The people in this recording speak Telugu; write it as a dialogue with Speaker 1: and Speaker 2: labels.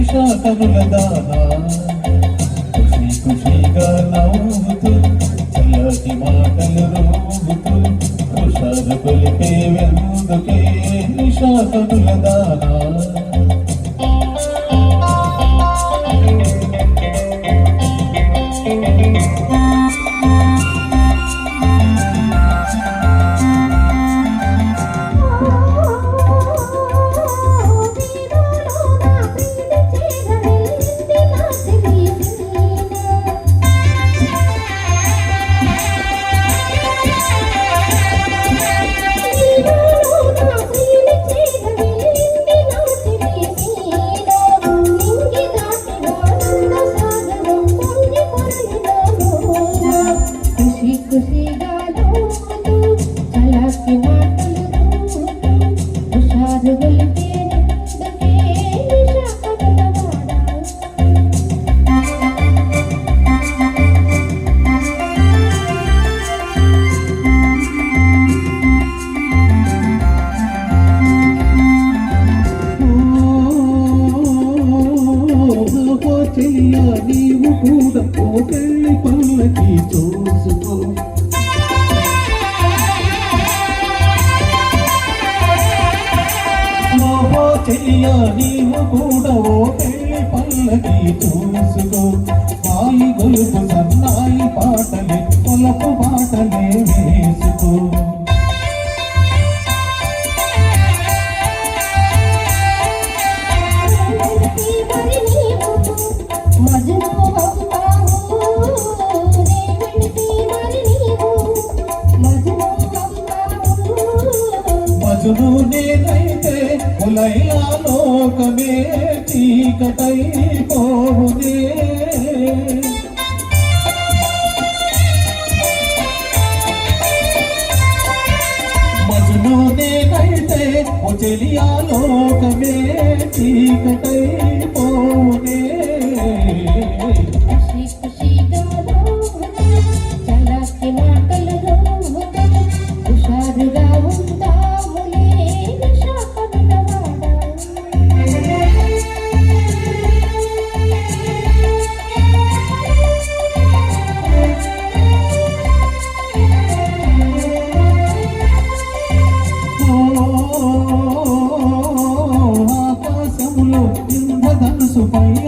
Speaker 1: కనుల దానా ఖుషి ఖుషిగా నవ్వుతూ చల్లటి మాటలు రోగుతూ చెయ్య నీవు కూడా ఓ పెళ్ళి పల్లకి చూసుకో. ఓ చెయ్య నీవు కూడా ఓ పెళ్ళి పల్లకి చూసుకో. వాయి గొలుపు సన్నాయి పాటలే పొలపు పాటలే
Speaker 2: వేసు మజును
Speaker 1: నేనైతే ఉలైలా లోకమే చీకటై పోవునే మజును నేనైతే ఓ చెలియా లోకమే చీకటై Mình.